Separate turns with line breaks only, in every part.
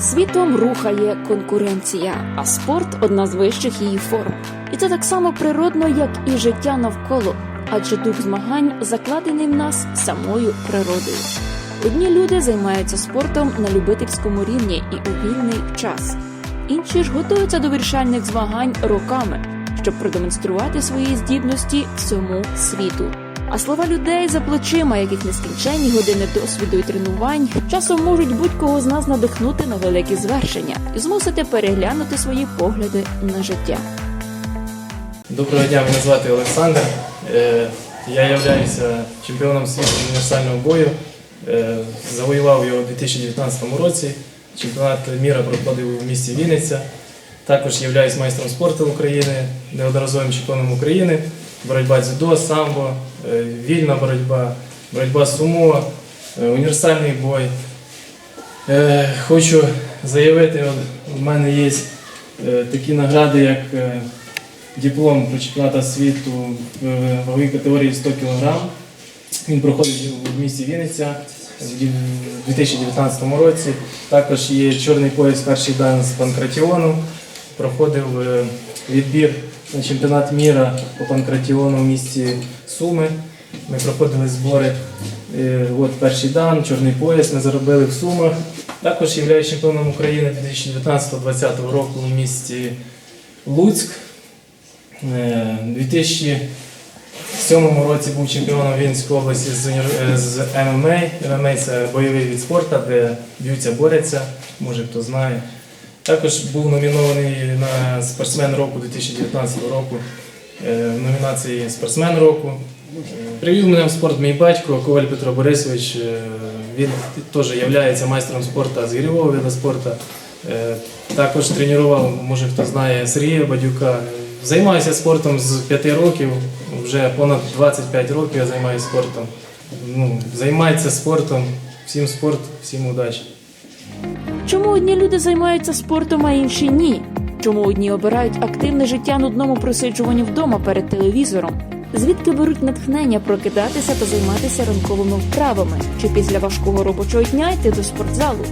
Світом рухає конкуренція, а спорт одна з вищих її форм. І це так само природно, як і життя навколо, адже дух змагань закладений в нас самою природою. Одні люди займаються спортом на любительському рівні і у вільний час, інші ж готуються до вирішальних змагань роками, щоб продемонструвати свої здібності всьому світу. А слова людей за плечима, яких нескінченні години досвіду і тренувань, часом можуть будь-кого з нас надихнути на великі звершення і змусити переглянути свої погляди на життя.
Доброго дня, мене звати Олександр. Е, Я являюся чемпіоном світу універсального бою. Е, Завоював його у 2019 році. Чемпіонат міра проходив у місті Вінниця. Також являюсь майстром спорту України, неодноразовим чемпіоном України. Боротьба дзюдо, самбо, е, вільна боротьба, боротьба сумо, е, універсальний бой. Е, Хочу заявити, у мене є такі награди, як диплом про чемпіоната світу в ваговій категорії 100 кг. Він проходить в місті Вінниця в 2019 році. Також є чорний пояс перший дан з панкратіону. Проходив е, відбір на чемпіонат міра по панкратіону в місті Суми. Ми проходили збори. Е, От перший дан, чорний пояс ми заробили в Сумах. Також є чемпіоном України 2019-2020 року в місті Луцьк. Е, У 2007 році був чемпіоном Вінницької області з, е, з ММА. ММА – це бойовий від спорту, де б'ються, борються, може хто знає. Також був номінований на спортсмен року 2019 року е, в номінації Спортсмен року. Е, Привів мене в спорт мій батько Коваль Петро Борисович. Е, Він теж є майстром спорту з гірьового виду спорту. Також тренував, може хто знає, Сергія Бадюка. Займаюся спортом з 5 років, вже понад 25 років я займаюся спортом. Ну, займається спортом, всім спорт, всім удачі.
Чому одні люди займаються спортом, а інші ні? Чому одні обирають активне життя нудному просиджуванню вдома перед телевізором? Звідки беруть натхнення прокидатися та займатися ранковими вправами, чи після важкого робочого дня йти до спортзалу?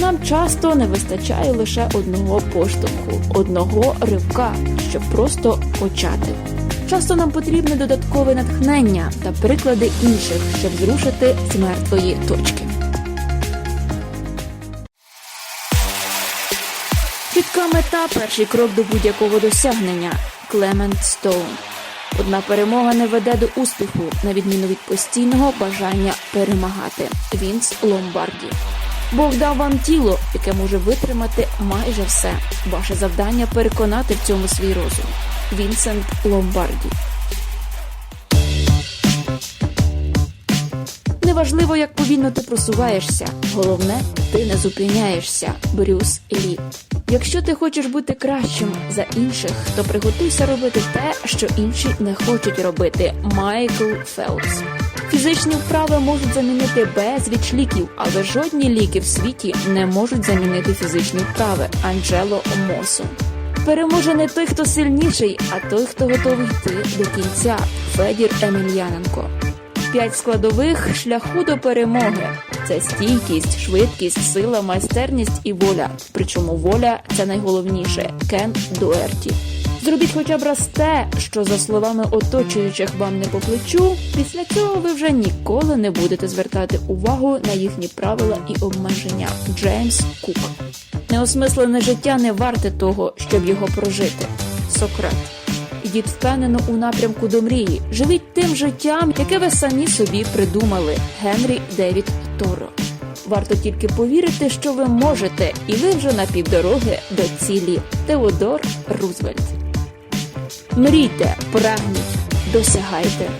Нам часто не вистачає лише одного поштовху, одного ривка, щоб просто почати. Часто нам потрібне додаткове натхнення та приклади інших, щоб зрушити з мертвої точки. Чітка мета перший крок до будь-якого досягнення. Клемент Стоун. Одна перемога не веде до успіху, на відміну від постійного бажання перемагати. Вінс Ломбарді. Бог дав вам тіло, яке може витримати майже все. Ваше завдання переконати в цьому свій розум. Вінсент Ломбарді. Неважливо, як повільно ти просуваєшся. Головне, ти не зупиняєшся. Брюс Лі. Якщо ти хочеш бути кращим за інших, то приготуйся робити те, що інші не хочуть робити. Майкл Фелпс. Фізичні вправи можуть замінити безліч ліків, але жодні ліки в світі не можуть замінити фізичні вправи. Анджело Мосо. Переможе не той, хто сильніший, а той, хто готовий йти до кінця. Федір Емельяненко. П'ять складових шляху до перемоги це стійкість, швидкість, сила, майстерність і воля. Причому воля це найголовніше. Кен Дуерті. Зробіть хоча б раз те, що за словами оточуючих вам не по плечу. Після цього ви вже ніколи не будете звертати увагу на їхні правила і обмеження. Джеймс Кук. Неосмислене життя не варте того, щоб його прожити. Сократ. Ідіть впевнено у напрямку до мрії. Живіть тим життям, яке ви самі собі придумали. Генрі Девід Торо. Варто тільки повірити, що ви можете, і ви вже на півдороги до цілі. Теодор Рузвельт. Мрійте, прагніть, досягайте.